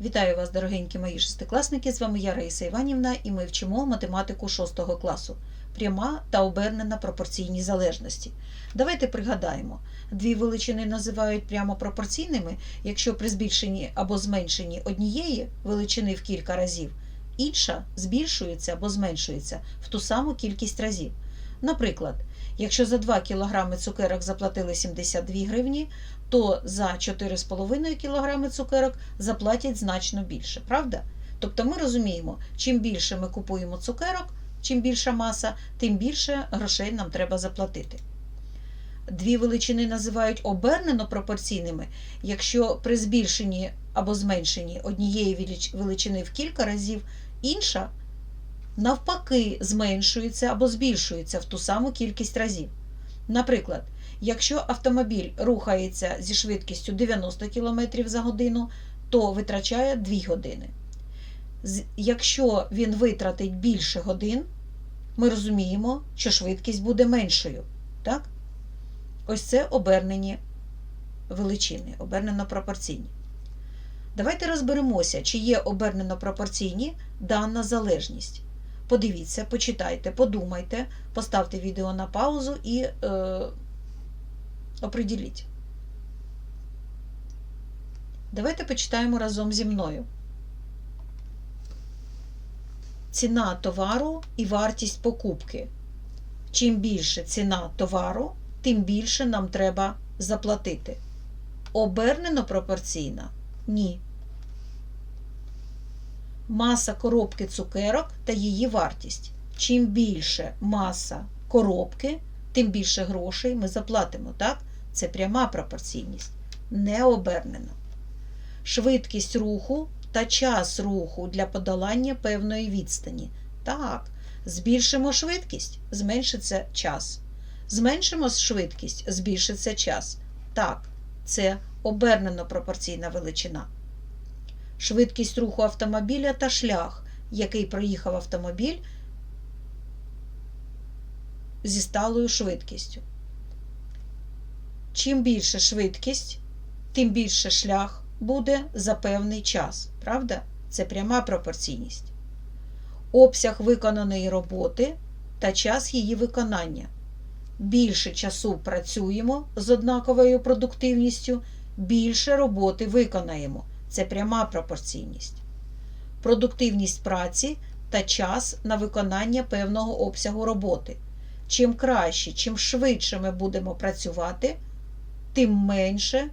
Вітаю вас, дорогенькі мої шестикласники! З вами я Раїса Іванівна і ми вчимо математику 6 класу. Пряма та обернена пропорційні залежності. Давайте пригадаємо, дві величини називають прямо пропорційними, якщо при збільшенні або зменшенні однієї величини в кілька разів, інша збільшується або зменшується в ту саму кількість разів. Наприклад, якщо за 2 кг цукерок заплатили 72 гривні, то за 4,5 кг цукерок заплатять значно більше, правда? Тобто ми розуміємо, чим більше ми купуємо цукерок, чим більша маса, тим більше грошей нам треба заплатити. Дві величини називають обернено пропорційними, якщо при збільшенні або зменшенні однієї величини в кілька разів, інша навпаки зменшується або збільшується в ту саму кількість разів. Наприклад, якщо автомобіль рухається зі швидкістю 90 км за годину, то витрачає 2 години. Якщо він витратить більше годин, ми розуміємо, що швидкість буде меншою. Так? Ось це обернені величини, обернено пропорційні. Давайте розберемося, чи є обернено пропорційні дана залежність. Подивіться, почитайте, подумайте, поставте відео на паузу і е, оприділіть. Давайте почитаємо разом зі мною. Ціна товару і вартість покупки. Чим більше ціна товару, тим більше нам треба заплатити. Обернено пропорційна? Ні. Маса коробки цукерок та її вартість. Чим більше маса коробки, тим більше грошей ми заплатимо. Так? Це пряма пропорційність. Не обернено. Швидкість руху та час руху для подолання певної відстані. Так, збільшимо швидкість, зменшиться час. Зменшимо швидкість, збільшиться час. Так, це обернено пропорційна величина. Швидкість руху автомобіля та шлях, який проїхав автомобіль зі сталою швидкістю. Чим більше швидкість, тим більше шлях буде за певний час. Правда? Це пряма пропорційність. Обсяг виконаної роботи та час її виконання. Більше часу працюємо з однаковою продуктивністю, більше роботи виконаємо. Це пряма пропорційність. Продуктивність праці та час на виконання певного обсягу роботи. Чим краще, чим швидше ми будемо працювати, тим менше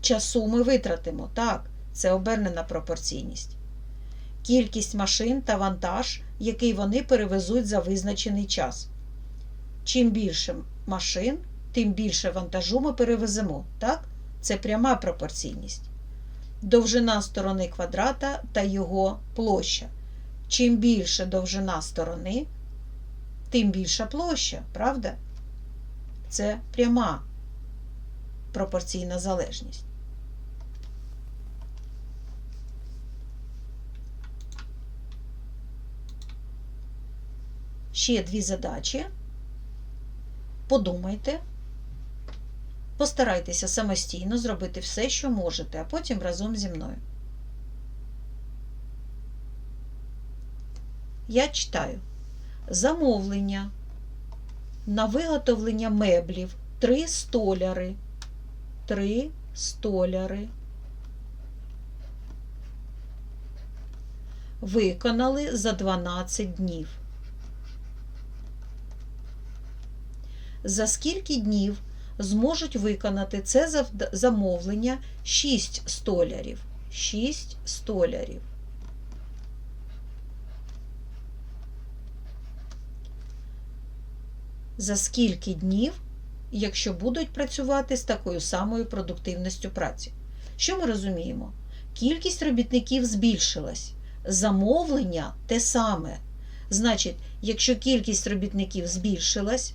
часу ми витратимо. Так, це обернена пропорційність. Кількість машин та вантаж, який вони перевезуть за визначений час. Чим більше машин, тим більше вантажу ми перевеземо. Так? Це пряма пропорційність. Довжина сторони квадрата та його площа. Чим більше довжина сторони, тим більша площа, правда? Це пряма пропорційна залежність. Ще дві задачі. Подумайте. Постарайтеся самостійно зробити все, що можете, а потім разом зі мною. Я читаю. Замовлення на виготовлення меблів три столяри. Три столяри. Виконали за 12 днів. За скільки днів зможуть виконати це замовлення 6 столярів. 6 столярів. За скільки днів, якщо будуть працювати з такою самою продуктивністю праці? Що ми розуміємо? Кількість робітників збільшилась. Замовлення те саме. Значить, якщо кількість робітників збільшилась,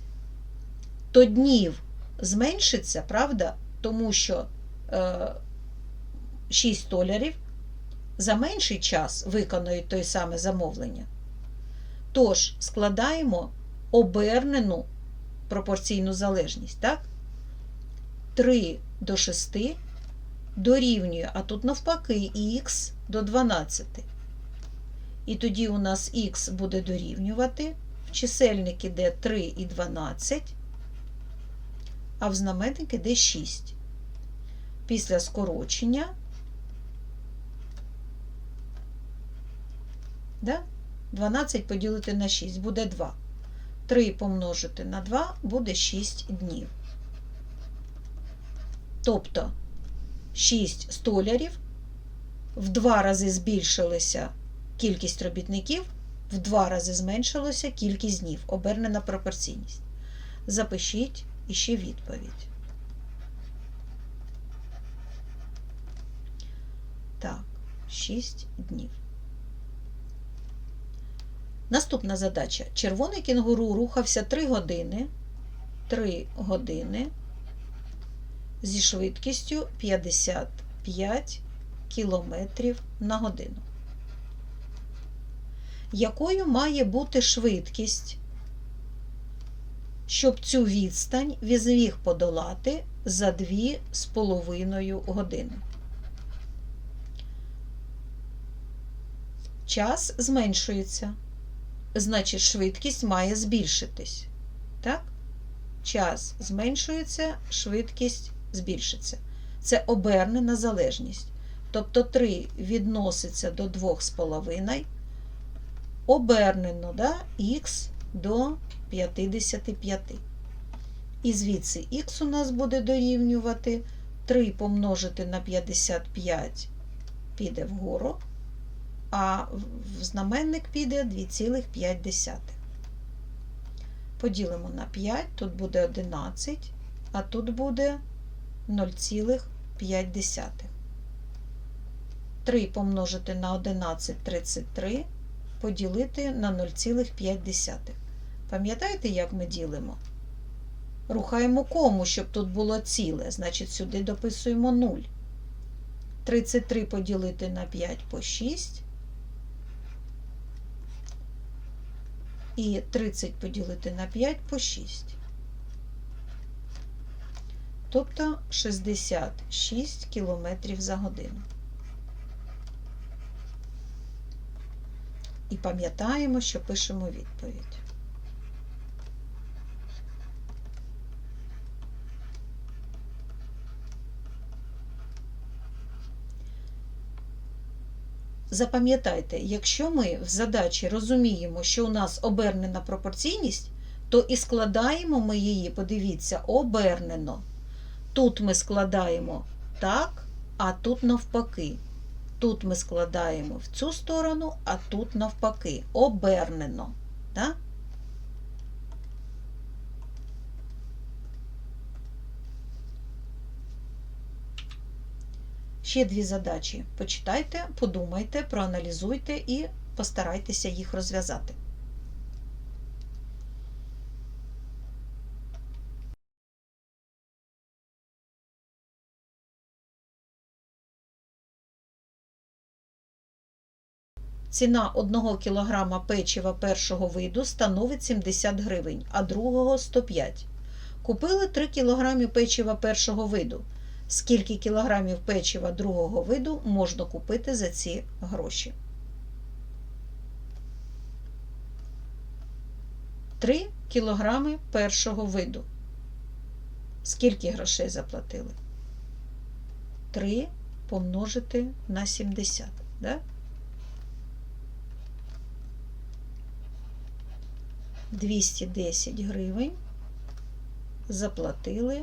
то днів зменшиться, правда? Тому що е, 6 столярів за менший час виконують той саме замовлення. Тож складаємо обернену пропорційну залежність, так? 3 до 6 дорівнює, а тут навпаки х до 12. І тоді у нас х буде дорівнювати. В чисельник іде 3 і 12, а в знаменник іде 6. Після скорочення да? 12 поділити на 6 буде 2. 3 помножити на 2 буде 6 днів. Тобто 6 столярів, в 2 рази збільшилася кількість робітників, в 2 рази зменшилася кількість днів. Обернена пропорційність. Запишіть іще відповідь. Так, 6 днів. Наступна задача. Червоний кінгуру рухався 3 години. 3 години зі швидкістю 55 км на годину. Якою має бути швидкість, щоб цю відстань він зміг подолати за 2,5 години? Час зменшується значить швидкість має збільшитись. Так? Час зменшується, швидкість збільшиться. Це обернена залежність. Тобто 3 відноситься до 2,5, обернено да, х до 55. І звідси х у нас буде дорівнювати 3 помножити на 55 піде вгору а в знаменник піде 2,5. Поділимо на 5, тут буде 11, а тут буде 0,5. 3 помножити на 11 33, поділити на 0,5. Пам'ятаєте, як ми ділимо? Рухаємо кому, щоб тут було ціле, значить, сюди дописуємо 0. 33 поділити на 5 по 6. і 30 поділити на 5 по 6. Тобто 66 км за годину. І пам'ятаємо, що пишемо відповідь. Запам'ятайте, якщо ми в задачі розуміємо, що у нас обернена пропорційність, то і складаємо ми її, подивіться, обернено. Тут ми складаємо так, а тут навпаки. Тут ми складаємо в цю сторону, а тут навпаки. Обернено. Так? Ще дві задачі. Почитайте, подумайте, проаналізуйте і постарайтеся їх розв'язати. Ціна 1 кг печива першого виду становить 70 гривень, а другого 105. Купили 3 кг печива першого виду скільки кілограмів печива другого виду можна купити за ці гроші. 3 кілограми першого виду. Скільки грошей заплатили? 3 помножити на 70. Да? 210 гривень заплатили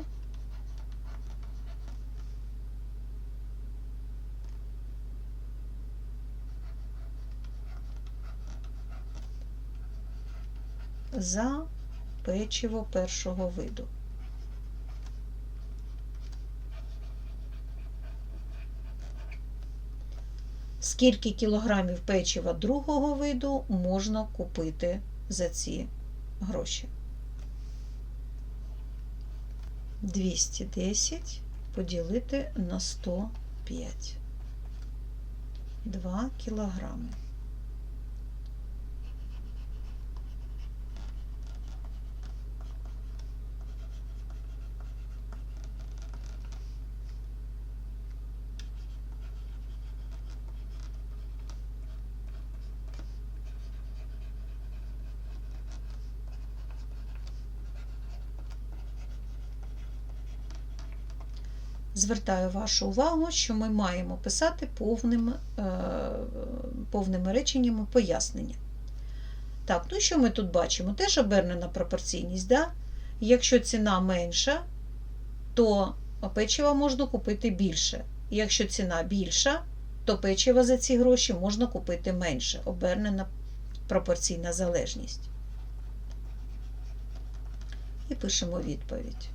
за печиво першого виду. Скільки кілограмів печива другого виду можна купити за ці гроші? 210 поділити на 105. 2 кілограми. Звертаю вашу увагу, що ми маємо писати повним, е, повними реченнями пояснення. Так, ну що ми тут бачимо? Теж обернена пропорційність. Да? Якщо ціна менша, то печива можна купити більше. Якщо ціна більша, то печива за ці гроші можна купити менше. Обернена пропорційна залежність. І пишемо відповідь.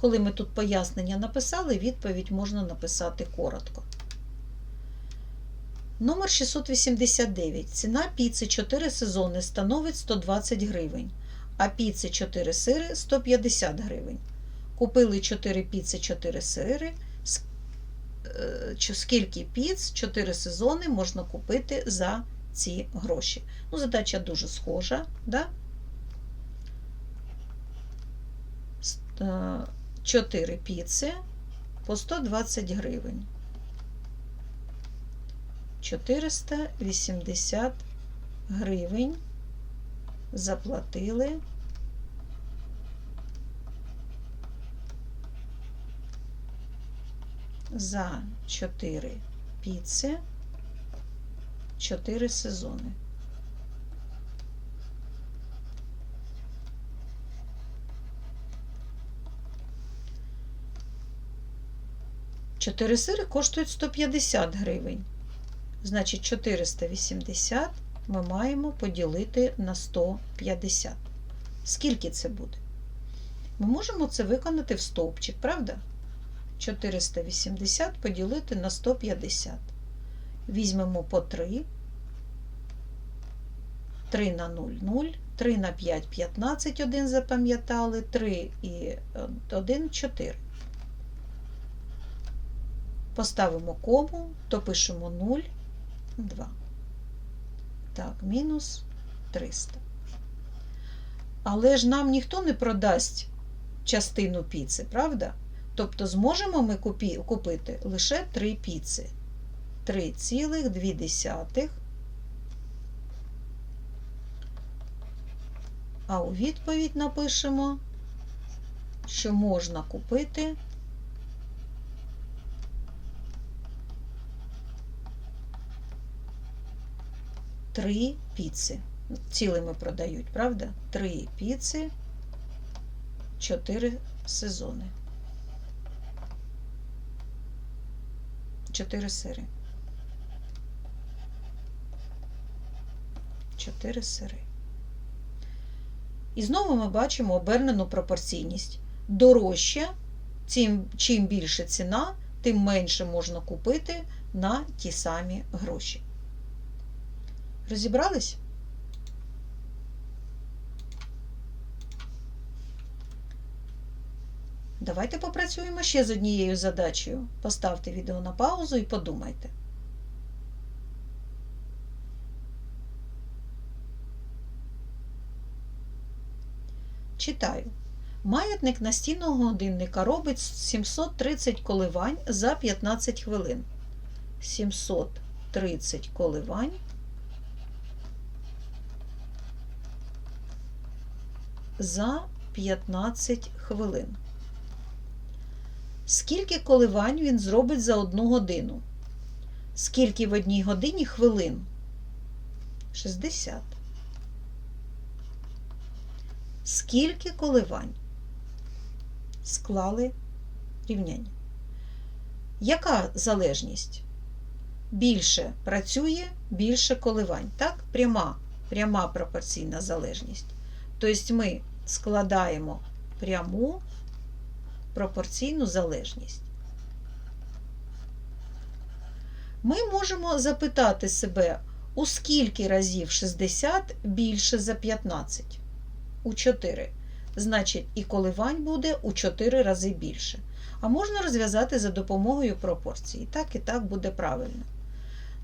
Коли ми тут пояснення написали, відповідь можна написати коротко. Номер 689. Ціна піци 4 сезони становить 120 гривень, а піци 4 сири 150 гривень. Купили 4 піци 4 сири. Е, Скільки піц 4 сезони можна купити за ці гроші? Ну, задача дуже схожа. Да? 4 піци по 120 гривень. 480 гривень заплатили за 4 піци 4 сезони. Чотири сири коштують 150 гривень. Значить, 480 ми маємо поділити на 150. Скільки це буде? Ми можемо це виконати в стовпчик, правда? 480 поділити на 150. Візьмемо по 3. 3 на 0 0, 3 на 5 15, 1 запам'ятали, 3 і 1 4. Поставимо кому, то пишемо 0, 2. Так, мінус 300. Але ж нам ніхто не продасть частину піци, правда? Тобто зможемо ми купити лише 3 піци. 3,2. А у відповідь напишемо, що можна купити три піци. Цілими продають, правда? Три піци, чотири сезони. Чотири сири. Чотири сири. І знову ми бачимо обернену пропорційність. Дорожче, чим, більше ціна, тим менше можна купити на ті самі гроші. Розібрались? Давайте попрацюємо ще з однією задачею. Поставте відео на паузу і подумайте. Читаю. Маятник настінного годинника робить 730 коливань за 15 хвилин. 730 коливань за 15 хвилин. Скільки коливань він зробить за одну годину? Скільки в одній годині хвилин? 60. Скільки коливань? Склали рівняння. Яка залежність? Більше працює, більше коливань. Так? Пряма, пряма пропорційна залежність. Тобто ми складаємо пряму пропорційну залежність. Ми можемо запитати себе, у скільки разів 60 більше за 15? У 4. Значить, і коливань буде у 4 рази більше. А можна розв'язати за допомогою пропорції. Так і так буде правильно.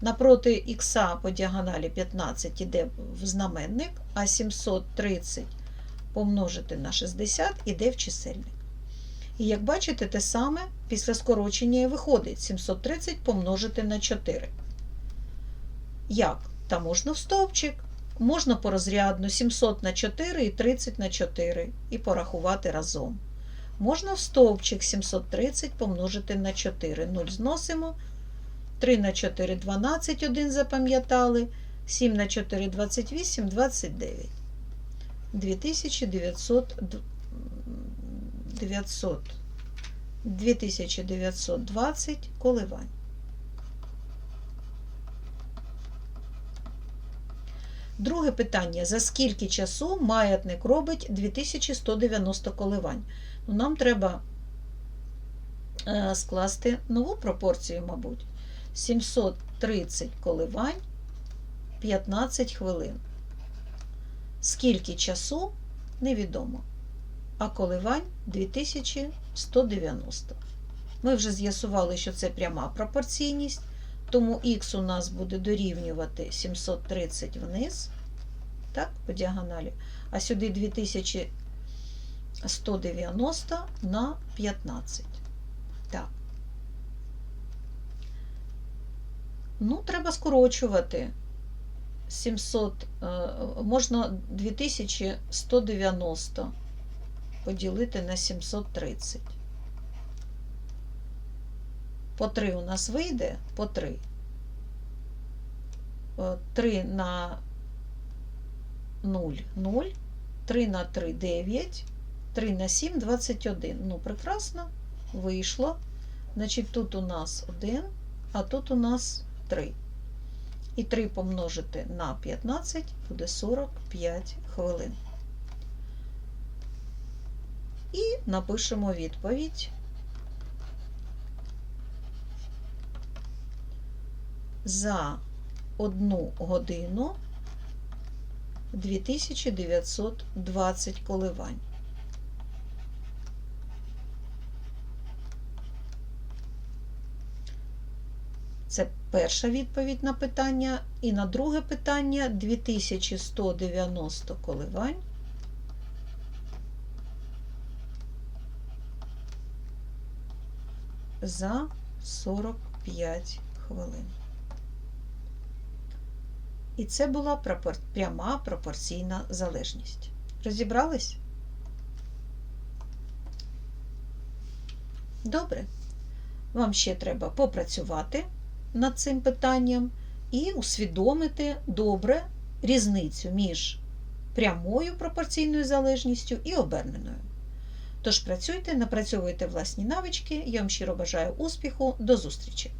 Напроти х по діагоналі 15 іде в знаменник, а 730 помножити на 60 іде в чисельник. І як бачите, те саме після скорочення і виходить 730 помножити на 4. Як? Та можна в стовпчик, можна порозрядно 700 на 4 і 30 на 4 і порахувати разом. Можна в стовпчик 730 помножити на 4. 0 зносимо. 3 на 4 12, 1 запам'ятали. 7 на 4 28, 29. 2900, 2920 коливань. Друге питання. За скільки часу маятник робить 2190 коливань? Ну, нам треба е, скласти нову пропорцію, мабуть. 730 коливань 15 хвилин. Скільки часу невідомо. А коливань 2190. Ми вже з'ясували, що це пряма пропорційність, тому х у нас буде дорівнювати 730 вниз, так, по діагоналі, а сюди 2190 на 15. Так. Ну, треба скорочувати. 700, е, можна 2190 поділити на 730. По 3 у нас вийде по 3. 3 на 0 0, 3 на 3 9, 3 на 7 21. Ну, прекрасно, вийшло. Значить, тут у нас 1, а тут у нас 3. І 3 помножити на 15 буде 45 хвилин. І напишемо відповідь. За одну годину 2920 коливань. Це перша відповідь на питання. І на друге питання 2190 коливань. За 45 хвилин. І це була пропор... пряма пропорційна залежність. Розібрались? Добре. Вам ще треба попрацювати над цим питанням і усвідомити добре різницю між прямою пропорційною залежністю і оберненою. Тож працюйте, напрацьовуйте власні навички. Я вам щиро бажаю успіху. До зустрічі!